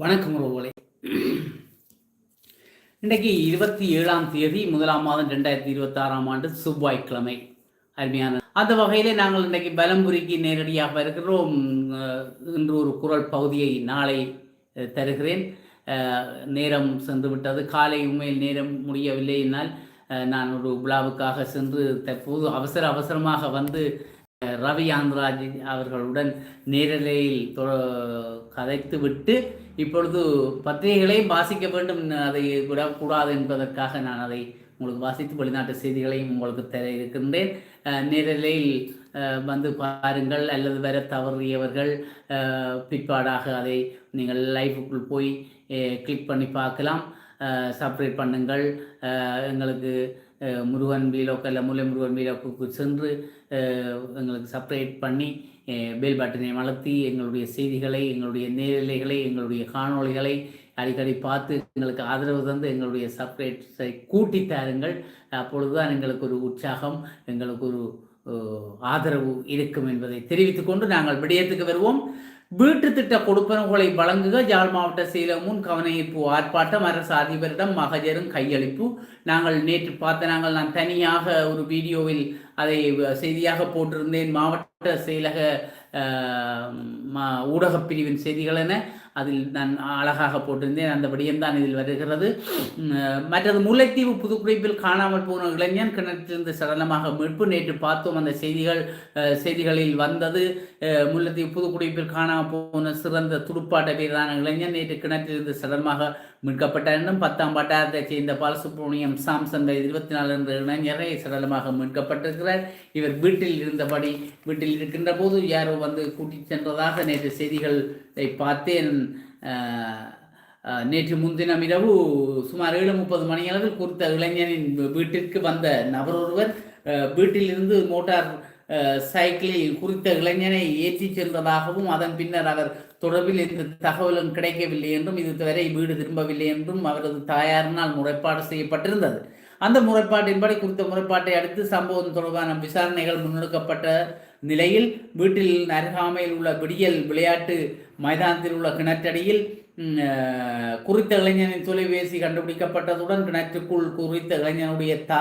வணக்கம் உறவுகளே. இன்றைக்கு இருபத்தி ஏழாம் தேதி முதலாம் மாதம் ரெண்டாயிரத்தி இருபத்தி ஆறாம் ஆண்டு செவ்வாய்க்கிழமை. அருமையான அந்த வகையிலே நாங்கள் இன்றைக்கு பலம்புரிக்கு நேரடியாக இருக்கிறோம். என்று இன்று ஒரு குரல் பகுதியை நாளை தருகிறேன். நேரம் சென்று விட்டது காலை உண்மையில் நேரம் முடியவில்லை என்னால் நான் ஒரு விழாவுக்காக சென்று தற்போது அவசர அவசரமாக வந்து ரவி ஆந்திராஜ் அவர்களுடன் நேரலையில் தொ- கதைத்து விட்டு இப்பொழுது பத்திரிகைகளையும் வாசிக்க வேண்டும் அதை விடக்கூடாது என்பதற்காக நான் அதை உங்களுக்கு வாசித்து வெளிநாட்டு செய்திகளையும் உங்களுக்கு தர இருக்கின்றேன். நேரலையில் வந்து பாருங்கள். அல்லது வர தவறியவர்கள் பிற்பாடாக அதை நீங்கள் லைஃபுக்குள் போய் கிளிக் பண்ணி பார்க்கலாம். சப்ரேட் பண்ணுங்கள். எங்களுக்கு முருகன் வீலோக்கு அல்ல முல்லை முருகன் வீலோக்கு சென்று எங்களுக்கு சப்ரேட் பண்ணி பேல்பாட்டினை பட்டனை எங்களுடைய செய்திகளை எங்களுடைய நேரலைகளை எங்களுடைய காணொளிகளை அடிக்கடி பார்த்து எங்களுக்கு ஆதரவு தந்து எங்களுடைய சப்ரேட்ஸை கூட்டி தாருங்கள். அப்பொழுதுதான் எங்களுக்கு ஒரு உற்சாகம் எங்களுக்கு ஒரு ஆதரவு இருக்கும் என்பதை தெரிவித்துக்கொண்டு நாங்கள் விடயத்துக்கு வருவோம். வீட்டு திட்ட கொடுப்பனவுகளை வழங்குக. யாழ் மாவட்ட சேலமுன் கவனஈர்ப்பு ஆர்ப்பாட்டம் அரசு அதிபரிடம் மகஜரும் கையளிப்பு. நாங்கள் நேற்று பார்த்த நாங்கள் நான் தனியாக ஒரு வீடியோவில் அதை செய்தியாக போட்டிருந்தேன். மாவட்ட செயலக ஊடகப் பிரிவின் செய்திகள் என. அதில் நான் அழகாக போட்டிருந்தேன். அந்த விடயம்தான் இதில் வருகிறது. மற்றது முல்லைத்தீவு புதுக்குடிப்பில் காணாமல் போன இளைஞன் கிணற்றிலிருந்து சடலமாக மீட்பு நேற்று பார்த்தோம். அந்த செய்திகள் செய்திகளில் வந்தது முல்லைத்தீவு புதுக்குடிப்பில் காணாமல் போன சிறந்த துடுப்பாட்ட வீரரான இளைஞன் நேற்று கிணற்றிலிருந்து சடலமாக மீட்கப்பட்டார். என்றும் பத்தாம் வட்டாரத்தைச் சேர்ந்த பாலசுப்ரமணியம் சாம்சன் வயது இருபத்தி நாலு என்ற இளைஞரை சடலமாக மீட்கப்பட்டிருக்கிறார். இவர் வீட்டில் இருந்தபடி வீட்டில் இருக்கின்ற போது யாரோ வந்து கூட்டிச் சென்றதாக நேற்று செய்திகள் பார்த்தேன் நேற்று முன்தினம் இரவு சுமார் ஏழு முப்பது மணியளவில் குறித்த இளைஞனின் வீட்டிற்கு வந்த நபர் ஒருவர் வீட்டிலிருந்து மோட்டார் சைக்கிளில் குறித்த இளைஞனை ஏற்றிச் சென்றதாகவும் அதன் பின்னர் அவர் தொடர்பில் இந்த தகவலும் கிடைக்கவில்லை என்றும் இதுவரை வீடு திரும்பவில்லை என்றும் அவரது தாயாரினால் முறைப்பாடு செய்யப்பட்டிருந்தது அந்த முறைப்பாட்டின்படி குறித்த முறைப்பாட்டை அடுத்து சம்பவம் தொடர்பான விசாரணைகள் முன்னெடுக்கப்பட்ட நிலையில் வீட்டில் அருகாமையில் உள்ள விடியல் விளையாட்டு மைதானத்தில் உள்ள கிணற்றடியில் குறித்த இளைஞனின் தொலைபேசி கண்டுபிடிக்கப்பட்டதுடன் கிணற்றுக்குள் குறித்த இளைஞனுடைய தா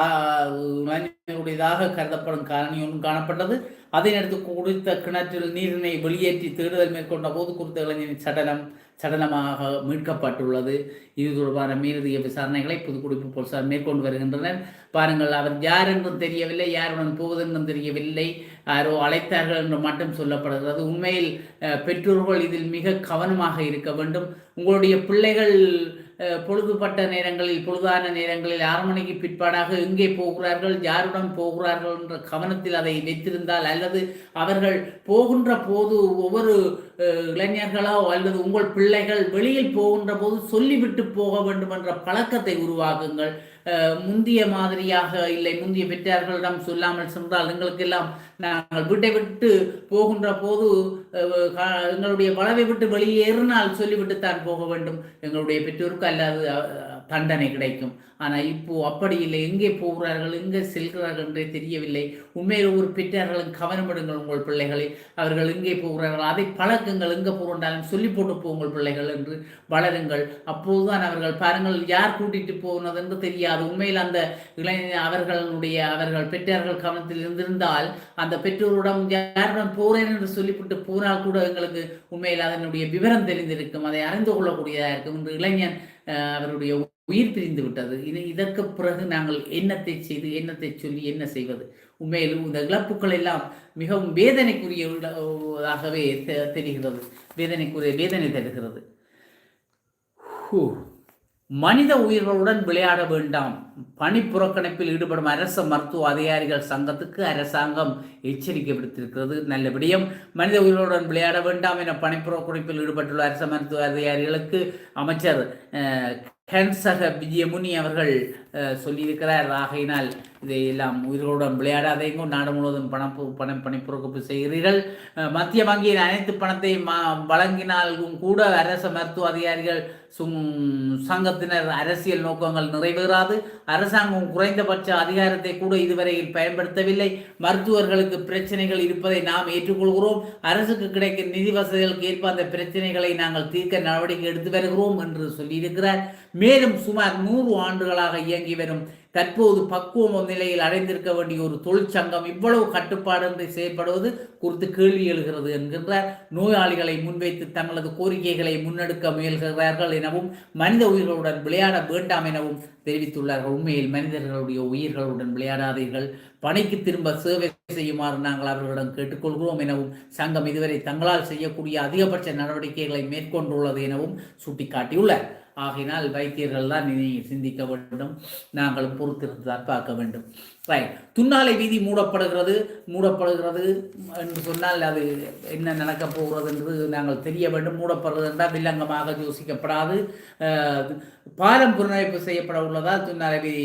இளைஞனுடையதாக கருதப்படும் காரணி ஒன்றும் காணப்பட்டது. அதையடுத்து குறித்த கிணற்றில் நீரினை வெளியேற்றி தேடுதல் மேற்கொண்ட போது குறித்த இளைஞனின் சடலம் சடலமாக மீட்கப்பட்டுள்ளது. இது தொடர்பான மீறிய விசாரணைகளை புதுக்குடிப்பு போலீசார் மேற்கொண்டு வருகின்றனர். பாருங்கள் அவர் யார் என்றும் தெரியவில்லை யாருடன் போவதென்றும் தெரியவில்லை. யாரோ அழைத்தார்கள் என்று மட்டும் சொல்லப்படுகிறது. உண்மையில் பெற்றோர்கள் இதில் மிக கவனமாக இருக்க வேண்டும். உங்களுடைய பிள்ளைகள் பொழுதுபட்ட நேரங்களில் பொழுதான நேரங்களில் ஆறு மணிக்கு பிற்பாடாக எங்கே போகிறார்கள் யாருடன் போகிறார்கள் என்ற கவனத்தில் அதை வைத்திருந்தால் அல்லது அவர்கள் போகின்ற போது ஒவ்வொரு இளைஞர்களோ அல்லது உங்கள் பிள்ளைகள் வெளியில் போகின்ற போது சொல்லிவிட்டு போக வேண்டும் என்ற பழக்கத்தை உருவாக்குங்கள். முந்திய மாதிரியாக இல்லை. முந்திய பெற்றார்களிடம் சொல்லாமல் சென்றால் எங்களுக்கெல்லாம் நாங்கள் வீட்டை விட்டு போகின்ற போது எங்களுடைய வளவை விட்டு வெளியேறினால் சொல்லிவிட்டு தான் போக வேண்டும். எங்களுடைய பெற்றோருக்கு அல்லது தண்டனை கிடைக்கும். ஆனால் இப்போ அப்படி இல்லை. எங்கே போகிறார்கள் எங்கே செல்கிறார்கள் என்றே தெரியவில்லை. உண்மையில் ஒரு பெற்றார்களும் கவனமிடுங்கள் உங்கள் பிள்ளைகளை. அவர்கள் எங்கே போகிறார்கள் அதை பழக்கங்கள். எங்கே போகின்றாலும் சொல்லி போட்டு போங்கள் பிள்ளைகள் என்று வளருங்கள். அப்போதுதான் அவர்கள் பாருங்கள் யார் கூட்டிட்டு போனது என்று தெரியாது. உண்மையில் அந்த இளைஞர் அவர்களுடைய அவர்கள் பெற்றார்கள் கவனத்தில் இருந்திருந்தால் அந்த பெற்றோரிடம் யாருடன் போறேன் என்று சொல்லிவிட்டு போனால் கூட எங்களுக்கு உண்மையில் அதனுடைய விவரம் தெரிந்திருக்கும் அதை அறிந்து கொள்ளக்கூடியதாக இருக்கும் இன்று இளைஞன் அஹ், அவருடைய உயிர் பிரிந்து விட்டது. இனி இதற்கு பிறகு நாங்கள் என்னத்தை செய்து என்னத்தை சொல்லி என்ன செய்வது? உண்மையிலும் இந்த இழப்புகள் எல்லாம் மிகவும் வேதனைக்குரியதாகவே தெ- தெரிகிறது. வேதனைக்குரிய வேதனை தருகிறது. ஹூ. மனித உயிர்களுடன் விளையாட வேண்டாம். பணி புறக்கணிப்பில் ஈடுபடும் அரச மருத்துவ அதிகாரிகள் சங்கத்துக்கு அரசாங்கம் எச்சரிக்கை விடுத்திருக்கிறது. நல்ல விடயம். மனித உயிர்களுடன் விளையாட வேண்டாம் என பணி புறக்கணிப்பில் ஈடுபட்டுள்ள அரச மருத்துவ அதிகாரிகளுக்கு அமைச்சர் ஹென்சக விஜயமுனி அவர்கள் சொல்லியிருக்கிறார். ஆகையினால் இதையெல்லாம் உயிர்களுடன் விளையாடாதேங்கோ நாடு முழுவதும் பணம் பு- பணம் பணிப்புறக்கப்பு செய்கிறீர்கள். மத்திய வங்கியின் அனைத்து பணத்தையும் வழங்கினாலும் கூட அரச மருத்துவ அதிகாரிகள் சங்கத்தினர் அரசியல் நோக்கங்கள் நிறைவேறாது. அரசாங்கம் குறைந்தபட்ச அதிகாரத்தை கூட இதுவரையில் பயன்படுத்தவில்லை. மருத்துவர்களுக்கு பிரச்சனைகள் இருப்பதை நாம் ஏற்றுக்கொள்கிறோம். அரசுக்கு கிடைக்கும் நிதி வசதிகளுக்கு ஏற்ப அந்த பிரச்சனைகளை நாங்கள் தீர்க்க நடவடிக்கை எடுத்து வருகிறோம் என்று சொல்லியிருக்கிறார். மேலும் சுமார் நூறு ஆண்டுகளாக இயங்கி வரும் தற்போது பக்குவம் நிலையில் அடைந்திருக்க வேண்டிய ஒரு தொழிற்சங்கம் இவ்வளவு கட்டுப்பாடின்றி செயல்படுவது குறித்து கேள்வி எழுகிறது என்கின்றார் நோயாளிகளை முன்வைத்து தங்களது கோரிக்கைகளை முன்னெடுக்க முயல்கிறார்கள் எனவும் மனித உயிர்களுடன் விளையாட வேண்டாம் எனவும் தெரிவித்துள்ளார்கள். உண்மையில் மனிதர்களுடைய உயிர்களுடன் விளையாடாதீர்கள். பணிக்கு திரும்ப சேவை செய்யுமாறு நாங்கள் அவர்களிடம் கேட்டுக்கொள்கிறோம் எனவும் சங்கம் இதுவரை தங்களால் செய்யக்கூடிய அதிகபட்ச நடவடிக்கைகளை மேற்கொண்டுள்ளது எனவும் சுட்டிக்காட்டியுள்ளார். ஆகினால் வைத்தியர்கள் தான் இனி சிந்திக்க வேண்டும் நாங்கள் பொறுத்திருந்து தான் பார்க்க வேண்டும் ரைட் துண்ணாலை வீதி மூடப்படுகிறது. மூடப்படுகிறது என்று சொன்னால் அது என்ன நடக்கப் போகிறது என்று நாங்கள் தெரிய வேண்டும். மூடப்படுறது என்றால் வில்லங்கமாக யோசிக்கப்படாது. பாலம் புனரமைப்பு செய்யப்பட உள்ளதால் துண்ணாலை வீதி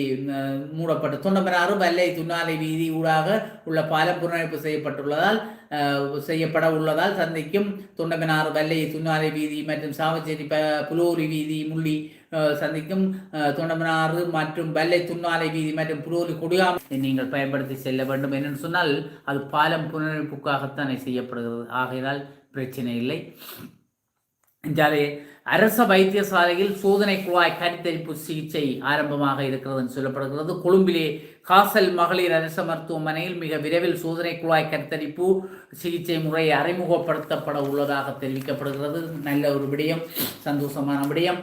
மூடப்பட்டு தொண்டமனாறு வல்லை துண்ணாலை வீதி ஊடாக உள்ள பாலம் புனரமைப்பு செய்யப்பட்டுள்ளதால் செய்யப்பட உள்ளதால் சந்திக்கும் தொண்டமனாறு வெள்ளை துன்னாலை வீதி மற்றும் சாவச்சேரி ப புலோரி வீதி முள்ளி சந்திக்கும் தொண்டமனாறு மற்றும் வெள்ளை துன்னாலை வீதி மற்றும் புலோரி கொடியாம நீங்கள் பயன்படுத்தி செல்ல வேண்டும். என்று சொன்னால் அது பாலம் புனரமைப்புக்காகத்தானே செய்யப்படுகிறது. ஆகையினால் பிரச்சனை இல்லை. இந்தியாவிலே அரச வைத்தியசாலையில் சோதனை குழாய் கருத்தரிப்பு சிகிச்சை ஆரம்பமாக இருக்கிறது என்று சொல்லப்படுகிறது. கொழும்பிலே காசல் மகளிர் அரச மருத்துவமனையில் மிக விரைவில் சோதனை குழாய் கருத்தரிப்பு சிகிச்சை முறை அறிமுகப்படுத்தப்பட உள்ளதாக தெரிவிக்கப்படுகிறது. நல்ல ஒரு விடயம் சந்தோஷமான விடயம்.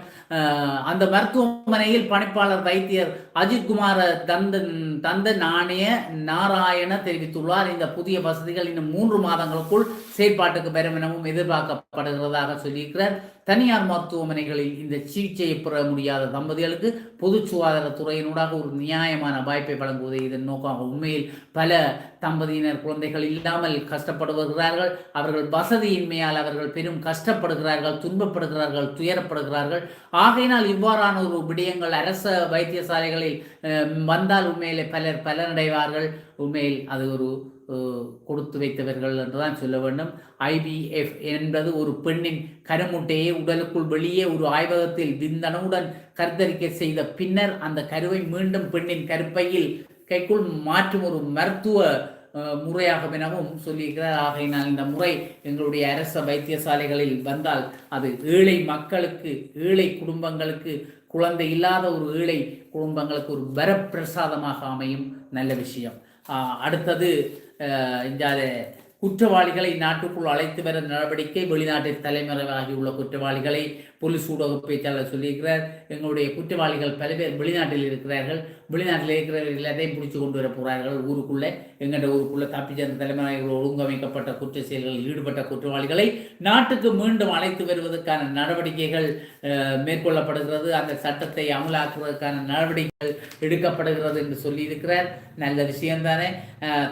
அந்த மருத்துவமனையில் பணிப்பாளர் வைத்தியர் அஜித் குமார தந்தன் தந்த நாணய நாராயண தெரிவித்துள்ளார். இந்த புதிய வசதிகள் இன்னும் மூன்று மாதங்களுக்குள் செயற்பாட்டுக்கு பெறும் எனவும் எதிர்பார்க்கப்படுகிறதாக சொல்லியிருக்கிறார். தனியார் மருத்துவமனைகளில் இந்த சிகிச்சையை பெற முடியாத தம்பதிகளுக்கு பொது சுகாதாரத்துறையினூடாக ஒரு நியாயமான வாய்ப்பை வழங்குவது இதன் நோக்கம். உண்மையில் பல தம்பதியினர் குழந்தைகள் இல்லாமல் கஷ்டப்படுகிறார்கள். அவர்கள் வசதியின்மையால் அவர்கள் பெரும் கஷ்டப்படுகிறார்கள் துன்பப்படுகிறார்கள் துயரப்படுகிறார்கள். ஆகையினால் இவ்வாறான ஒரு விடயங்கள் அரச வைத்தியசாலைகளில் வந்தால் உண்மையிலே பலர் பலனடைவார்கள். உண்மையில் அது ஒரு கொடுத்து வைத்தவர்கள் என்றுதான் சொல்ல வேண்டும். ஐபிஎஃப் என்பது ஒரு பெண்ணின் கருமுட்டையை உடலுக்குள் வெளியே ஒரு ஆய்வகத்தில் விந்தனவுடன் கருத்தரிக்க செய்த பின்னர் அந்த கருவை மீண்டும் பெண்ணின் கருப்பையில் கைக்குள் மாற்றும் ஒரு மருத்துவ அஹ், முறையாகும் எனவும் சொல்லியிருக்கிறார். ஆகையினால் இந்த முறை எங்களுடைய அரச வைத்தியசாலைகளில் வந்தால் அது ஏழை மக்களுக்கு ஏழை குடும்பங்களுக்கு குழந்தை இல்லாத ஒரு ஏழை குடும்பங்களுக்கு ஒரு வரப்பிரசாதமாக அமையும். நல்ல விஷயம். அடுத்தது இந்த குற்றவாளிகளை நாட்டுக்குள் அழைத்து வர நடவடிக்கை வெளிநாட்டில் தலைமறைவாகியுள்ள குற்றவாளிகளை போலீஸ் ஊடக பேச்சாளர் சொல்லியிருக்கிறார். எங்களுடைய குற்றவாளிகள் பல பேர் வெளிநாட்டில் இருக்கிறார்கள். வெளிநாட்டில் இருக்கிறவர்கள் எல்லாத்தையும் பிடிச்சி கொண்டு வர போகிறார்கள் ஊருக்குள்ளே எங்கள்கிட்ட ஊருக்குள்ளே தப்பி சேர்ந்த தலைமறைகள் ஒழுங்கமைக்கப்பட்ட குற்ற செயல்களில் ஈடுபட்ட குற்றவாளிகளை நாட்டுக்கு மீண்டும் அழைத்து வருவதற்கான நடவடிக்கைகள் மேற்கொள்ளப்படுகிறது. அந்த சட்டத்தை அமலாக்குவதற்கான நடவடிக்கை எடுக்கப்படுகிறது என்று சொல்லியிருக்கிறார். நல்ல விஷயம்தானே.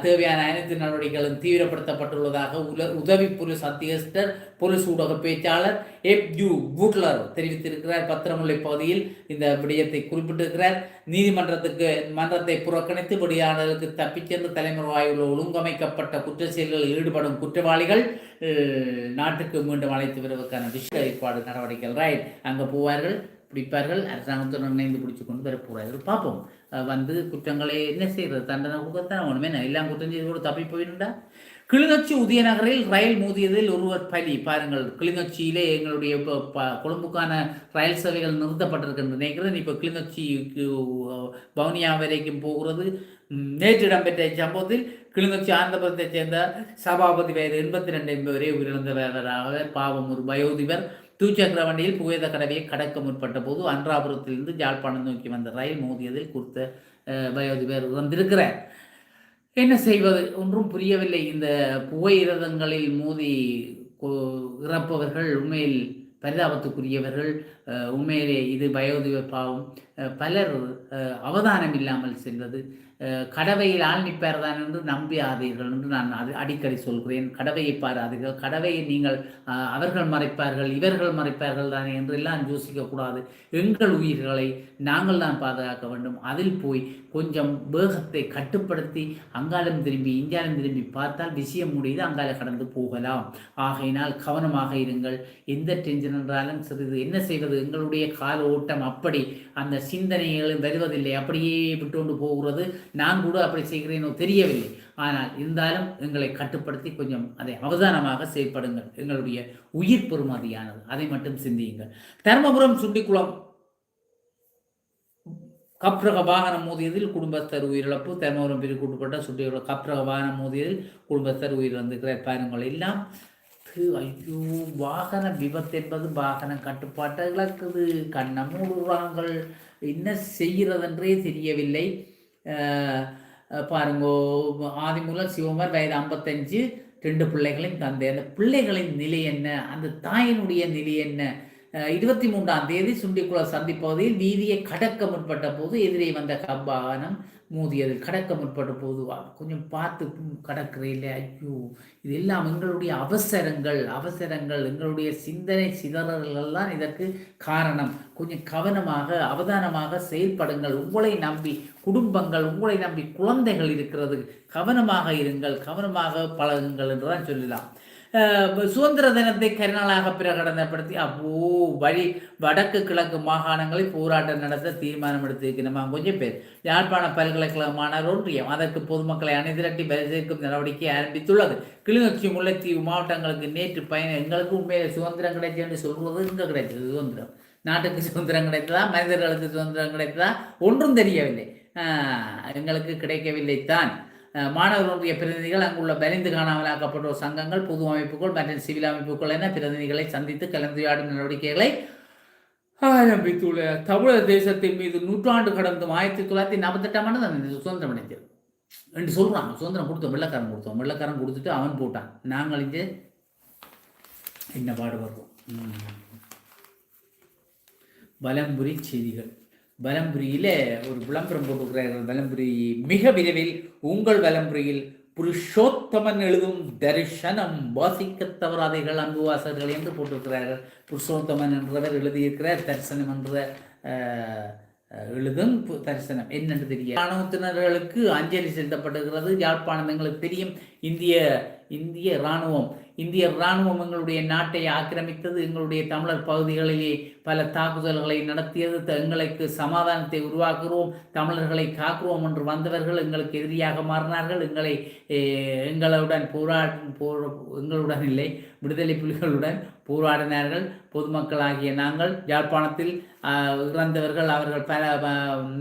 தேவையான அனைத்து நடவடிக்கைகளும் தீவிரப்படுத்தப்பட்டுள்ளதாக உல உதவி பொலிஸ் அத்தியஸ்டர் பொலிஸ் ஊடக பேச்சாளர் எப். யூ. பூட்லர் தெரிவித்திருக்கிறார். பத்திரமுல்லை பகுதியில் இந்த விடயத்தை குறிப்பிட்டிருக்கிறார். நீதிமன்றத்துக்கு மன்றத்தை புறக்கணித்து வெளியாளர்களுக்கு தப்பிச் சென்று தலைமுறைவாயுள்ள ஒழுங்கமைக்கப்பட்ட குற்ற செயல்களில் ஈடுபடும் குற்றவாளிகள் நாட்டுக்கு மீண்டும் அழைத்து வருவதற்கான விஷய ஏற்பாடு நடவடிக்கைகள். ரைட் அங்கே போவார்கள். பிடிப்பார்கள் அரசாங்கத்துடன் இணைந்து பிடிச்சு கொண்டு வரக்கூடாது பார்ப்போம். வந்து குற்றங்களை என்ன செய்யறது தண்டனை கொடுக்கத்தான் ஒன்றுமே எல்லாம் குற்றம் செய்து கூட தப்பி போயிடுண்டா கிளிநொச்சி உதயநகரில் ரயில் மோதியதில் ஒருவர் பலி. பாருங்கள் கிளிநொச்சியிலே எங்களுடைய இப்போ கொழும்புக்கான ரயில் சேவைகள் நிறுத்தப்பட்டிருக்கின்றன. நினைக்கிறேன் இப்போ கிளிநொச்சிக்கு பவுனியா வரைக்கும் போகிறது. நேற்று இடம்பெற்ற சம்பவத்தில் கிளிநொச்சி ஆந்திரத்தைச் சேர்ந்த சபாபதி வயது எண்பத்தி ரெண்டு என்பவரே உயிரிழந்தவராக பாவம் ஒரு வயோதிபர். தூச்சக்கர வண்டியில் புகைத கடவையை கடக்க முற்பட்ட போது அன்றாபுரத்திலிருந்து ஜாழ்ப்பாணம் நோக்கி வந்த ரயில் மோதியதில் குறித்த வயோதி வயோதிபர் இறந்திருக்கிறார் என்ன செய்வது? ஒன்றும் புரியவில்லை. இந்த புகையிரதங்களில் மோதி இறப்பவர்கள் உண்மையில் பரிதாபத்துக்குரியவர்கள். உண்மையிலே இது வயோதிப பாவம் பலர் அவதானம் இல்லாமல் செல்வது கடவையில் ஆள் நிற்பார் என்று நம்பியாதீர்கள் என்று நான் அது அடிக்கடி சொல்கிறேன். கடவையை பாராதீர்கள் கடவையை நீங்கள் அவர்கள் மறைப்பார்கள் இவர்கள் மறைப்பார்கள் தானே என்றெல்லாம் யோசிக்கக்கூடாது. எங்கள் உயிர்களை நாங்கள் தான் பாதுகாக்க வேண்டும். அதில் போய் கொஞ்சம் வேகத்தை கட்டுப்படுத்தி அங்காலம் திரும்பி இந்தியாலும் திரும்பி பார்த்தால் விஷயம் முடியுது அங்கால கடந்து போகலாம். ஆகையினால் கவனமாக இருங்கள். எந்த டென்ஷன் என்றாலும் சிறிது என்ன செய்வது? எங்களுடைய கால ஓட்டம் அப்படி. அந்த சிந்தனைகளும் வருவதில்லை. அப்படியே விட்டுக்கொண்டு போகிறது. நான் கூட அப்படி செய்கிறேனோ தெரியவில்லை. ஆனால் இருந்தாலும் எங்களை கட்டுப்படுத்தி கொஞ்சம் அதை அவதானமாக செயற்படுங்கள். எங்களுடைய உயிர் பெறுமதியானது. அதை மட்டும் சிந்தியுங்கள். தர்மபுரம் சுண்டிக்குளம். கப்ரக வாகனம் மோதியதில் குடும்பஸ்தர் உயிரிழப்பு. தர்மபுரம் பிரிவுக்குட்பட்ட சுற்றியுள்ள கப்ரக வாகனம் மோதியதில் குடும்பஸ்தர் உயிரிழந்திருக்கிறார் பாருங்கள் எல்லாம். து- ஐயோ வாகன விபத்து என்பது வாகன கட்டுப்பாட்டை இழக்குது. கண்ணை மூடுறாங்கள். என்ன செய்கிறதென்றே தெரியவில்லை. பாருங்கோ ஆதி முதல் சிவமர் வயது ஐம்பத்தஞ்சு. ரெண்டு பிள்ளைகளின் தந்தை. அந்த பிள்ளைகளின் நிலை என்ன? அந்த தாயினுடைய நிலை என்ன? இருபத்தி மூன்றாம் தேதி சுண்டிக்குளம் சந்திப்பகுதியில் வீதியை கடக்க முற்பட்ட போது எதிரே வந்த கப்பானம் மோதியது கடக்க முற்பட்ட போது கொஞ்சம் பார்த்து கடக்கிறீல்ல ஐயோ இது எல்லாம் எங்களுடைய அவசரங்கள் அவசரங்கள் எங்களுடைய சிந்தனை சிதறல்கள்லாம் இதற்கு காரணம். கொஞ்சம் கவனமாக அவதானமாக செயல்படுங்கள். உங்களை நம்பி குடும்பங்கள் உங்களை நம்பி குழந்தைகள் இருக்கிறது. கவனமாக இருங்கள் கவனமாக பழகுங்கள் என்றுதான் சொல்லலாம். சுதந்திர தினத்தை கரிநாளாக பிரகடனப்படுத்தி அப்போ வழி வடக்கு கிழக்கு மாகாணங்களில் போராட்டம் நடத்த தீர்மானம் எடுத்திருக்கிறோமா கொஞ்சம் பேர். யாழ்ப்பாண பல்கலைக்கழக மாணவர் ஒன்றியம் அதற்கு பொதுமக்களை அணிதிரட்டி பரிசீலிக்கும் நடவடிக்கை ஆரம்பித்துள்ளது. கிளிநொச்சி முல்லைத்தீவு மாவட்டங்களுக்கு நேற்று பயணம் எங்களுக்கு உண்மையிலே சுதந்திரம் கிடைச்சது என்று சொல்வது இங்கே கிடைச்சது சுதந்திரம். நாட்டுக்கு சுதந்திரம் கிடைத்ததா? மனிதர்களுக்கு சுதந்திரம் கிடைத்ததா? ஒன்றும் தெரியவில்லை. எங்களுக்கு கிடைக்கவில்லை தான் மாணவர்களுடைய பிரதிநிதிகள் அங்குள்ள பலிந்து காணாமலாக்கப்பட்டோர் சங்கங்கள் பொது அமைப்புகள் மற்றும் சிவில் அமைப்புகள் என பிரதிநிதிகளை சந்தித்து கலந்துரையாடும் நடவடிக்கைகளை ஆரம்பித்துள்ள தமிழர் தேசத்தின் மீது நூற்றாண்டு கடந்தும் ஆயிரத்தி தொள்ளாயிரத்தி நாற்பத்தெட்டாம் ஆண்டு தான் சுதந்திரம் அடைஞ்சது. என்று சொல்றாங்க. சுதந்திரம் கொடுத்தோம் வெள்ளக்காரன் கொடுத்தோம். வெள்ளக்காரன் கொடுத்துட்டு அவன் போட்டான். நாங்கள் இங்கே என்ன பாடுபடுறோம் பலம்புரி செய்திகள். வலம்புரியில ஒரு விளம்பரம் போட்டுக்கிறார்கள் வலம்புரி. மிக விரைவில் உங்கள் வலம்புரியில் புருஷோத்தமன் எழுதும் தரிசனம். வாசிக்க தவறாதீர்கள் அன்பு வாசகர்கள் என்று போட்டிருக்கிறார்கள் புருஷோத்தமன் என்றவர் எழுதியிருக்கிறார் தரிசனம் என்ற எழுதும் பு- தரிசனம். என்னென்று தெரியும் இராணுவத்தினர்களுக்கு அஞ்சலி செலுத்தப்படுகிறது யாழ்ப்பாணம் எங்களுக்கு தெரியும். இந்திய இந்திய இராணுவம். இந்திய இராணுவம் எங்களுடைய நாட்டை ஆக்கிரமித்தது. எங்களுடைய தமிழர் பகுதிகளிலே பல தாக்குதல்களை நடத்தியது த- எங்களுக்கு சமாதானத்தை உருவாக்குகிறோம் தமிழர்களை காக்கிறோம் என்று வந்தவர்கள் எங்களுக்கு எதிரியாக மாறினார்கள். எங்களை எங்களுடன் போரா போர் எங்களுடன் இல்லை விடுதலை புலிகளுடன் போராடினார்கள். பொதுமக்களாகிய நாங்கள் யாழ்ப்பாணத்தில் இறந்தவர்கள் அவர்கள் பல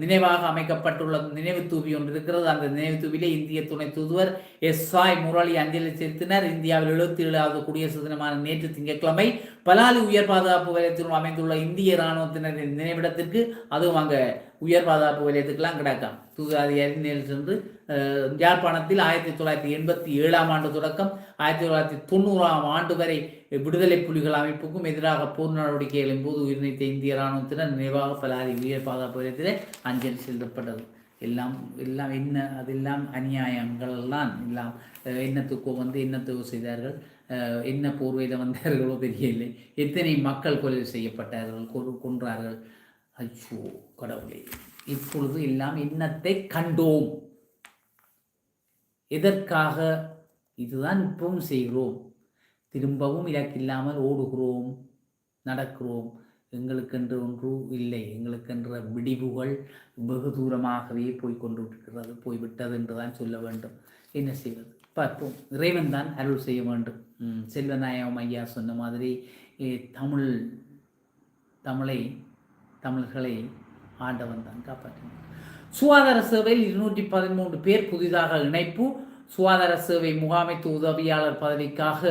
நினைவாக அமைக்கப்பட்டுள்ள நினைவு தூவி ஒன்று இருக்கிறது. அந்த நினைவு தூவிலே இந்திய துணை தூதுவர் எஸ் சாய் முரளி அஞ்சலி செலுத்தினர். இந்தியாவில் எழுபத்தி ஏழாவது குடியரசு தினமான நேற்று திங்கட்கிழமை பலாலி உயர் பாதுகாப்பு வலயத்தில் அமைந்துள்ள இந்திய இராணுவத்தினரின் நினைவிடத்திற்கு அதுவும் அங்கே உயர் பாதுகாப்பு வலயத்துக்கெல்லாம் கிடக்கும் தூது அதிகாரி சென்று யாழ்ப்பாணத்தில் ஆயிரத்தி தொள்ளாயிரத்தி எண்பத்தி ஏழாம் ஆண்டு தொடக்கம் ஆயிரத்தி தொள்ளாயிரத்தி தொண்ணூறாம் ஆண்டு வரை விடுதலை புலிகள் அமைப்புக்கும் எதிராக போர் நடவடிக்கைகளின் போது உயிர்நீத்த இந்திய இராணுவத்தினர் நினைவாக பலாரி உயர் பாதுகாப்பு வலயத்திலே அஞ்சலி செலுத்தப்பட்டது. எல்லாம் எல்லாம் என்ன அதெல்லாம் அநியாயங்கள் எல்லாம் எல்லாம் என்னத்துக்கோ வந்து என்னத்துக்கோ செய்தார்கள். என்ன போர்வையில் வந்தார்களோ தெரியவில்லை. எத்தனை மக்கள் கொலை செய்யப்பட்டார்கள் கொன்று- கொன்றார்கள். ஐயோ கடவுளே. இப்பொழுது எல்லாம் என்னத்தை கண்டோம். எதற்காக? இதுதான் இப்பவும் செய்கிறோம். திரும்பவும் இலக்கில்லாமல் ஓடுகிறோம் நடக்கிறோம். எங்களுக்கென்று ஒன்று இல்லை. எங்களுக்கென்ற விடிவுகள் வெகு தூரமாகவே போய்கொண்டிருக்கிறது போய்விட்டது என்று தான் சொல்ல வேண்டும். என்ன செய்வது? பார்ப்போம். இறைவன் தான் அருள் செய்ய வேண்டும். செல்வநாயகம் ஐயா சொன்ன மாதிரி தமிழ் தமிழை தமிழர்களை ஆண்டவன் தான் காப்பாற்றினார். சுகாதார சேவையில் இருநூற்றி பதிமூன்று பேர் புதிதாக இணைப்பு சுகாதார சேவை முகாமைத்து உதவியாளர் பதவிக்காக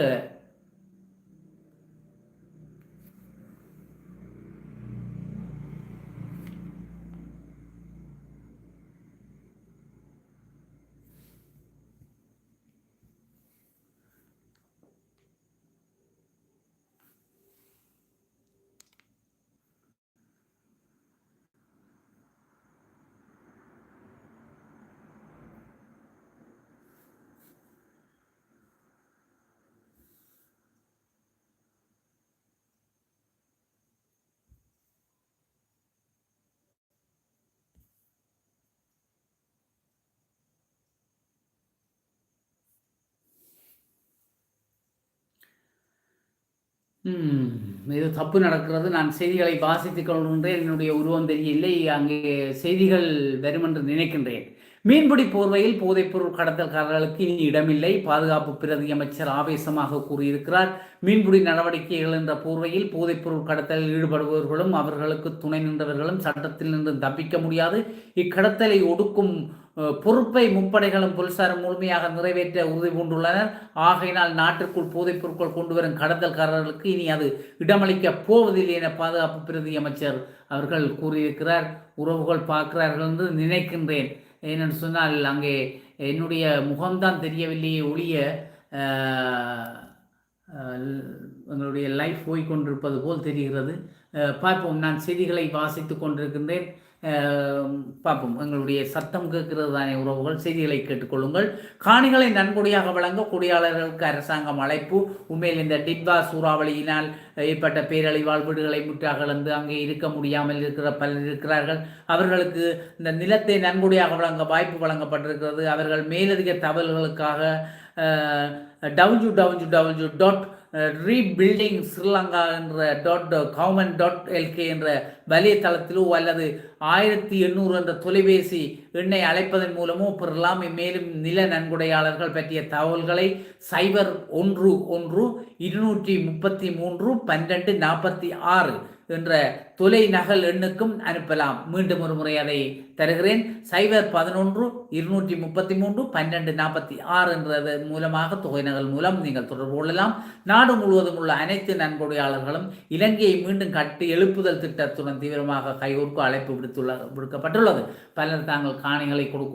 இது தப்பு நடக்கிறது. நான் செய்திகளை வாசித்துக் கொள்கின்றேன். என்னுடைய உருவம் தெரியவில்லை. அங்கே செய்திகள் வரும் என்று நினைக்கின்றேன். மீன்பிடி போர்வையில் போதைப்பொருள் கடத்தல்காரர்களுக்கு இனி இடமில்லை. பாதுகாப்பு பிரதி அமைச்சர் ஆவேசமாக கூறியிருக்கிறார். மீன்பிடி நடவடிக்கைகள் என்ற போர்வையில் போதைப்பொருள் கடத்தலில் ஈடுபடுபவர்களும் அவர்களுக்கு துணை நின்றவர்களும் சட்டத்தில் நின்று தப்பிக்க முடியாது. இக்கடத்தலை ஒடுக்கும் பொறுப்பை முப்படைகளும் போலீசாரும் முழுமையாக நிறைவேற்ற உறுதி பூண்டுள்ளனர். ஆகையினால் நாட்டிற்குள் போதைப் பொருட்கள் கொண்டு வரும் கடத்தல்காரர்களுக்கு இனி அது இடமளிக்கப் போவதில்லை என பாதுகாப்பு பிரதி அமைச்சர் அவர்கள் கூறியிருக்கிறார். உறவுகள் பார்க்கிறார்கள் என்று நினைக்கின்றேன். ஏனென்று சொன்னால் அங்கே என்னுடைய முகம்தான் தெரியவில்லையே ஒழிய எங்களுடைய லைஃப் போய்கொண்டிருப்பது போல் தெரிகிறது. பார்ப்போம். நான் செய்திகளை வாசித்து கொண்டிருக்கின்றேன். பார்ப்போம். எங்களுடைய சத்தம் கேட்கிறது தானே உறவுகள் செய்திகளை கேட்டுக்கொள்ளுங்கள். காணிகளை நன்கொடையாக வழங்க குடியாளர்களுக்கு அரசாங்கம் அழைப்பு. உண்மையில் இந்த டிட்வா சூறாவளியினால் ஏற்பட்ட பேரழிவால் வீடுகளை முற்றாக இழந்து அங்கே இருக்க முடியாமல் இருக்கிற பலர் இருக்கிறார்கள். அவர்களுக்கு இந்த நிலத்தை நன்கொடையாக வழங்க வாய்ப்பு வழங்கப்பட்டிருக்கிறது. அவர்கள் மேலதிக தகவல்களுக்காக W W W dot rebuilding Sri Lanka என்ற டாட் கவர்மெண்ட் டாட் எல்கே என்ற வலைத்தளத்திலோ அல்லது ஆயிரத்தி எண்ணூறு என்ற தொலைபேசி எண்ணை அழைப்பதன் மூலமோ பெறலாம் மேலும் நில நன்கொடையாளர்கள் பற்றிய தகவல்களை சைபர் ஒன்று ஒன்று இருநூற்றி முப்பத்தி மூன்று பன்னெண்டு நாற்பத்தி ஆறு என்ற தொலை நகல் எண்ணுக்கும் அனுப்பலாம். மீண்டும் ஒரு முறை அதை தருகிறேன். சைபர் பதினொன்று இருநூற்றி முப்பத்தி மூன்று பன்னெண்டு நாற்பத்தி ஆறு என்றது மூலமாக தொகை நகல் மூலம் நீங்கள் தொடர்பு கொள்ளலாம். நாடு முழுவதும் உள்ள அனைத்து நன்கொடையாளர்களும் இலங்கையை மீண்டும் கட்டி எழுப்புதல் திட்டத்துடன் தீவிரமாக கைகூர்க்க அழைப்பு விடுத்துள்ள விடுக்கப்பட்டுள்ளது. பலர் தாங்கள் காணிகளை கொடுக்கிறோம்.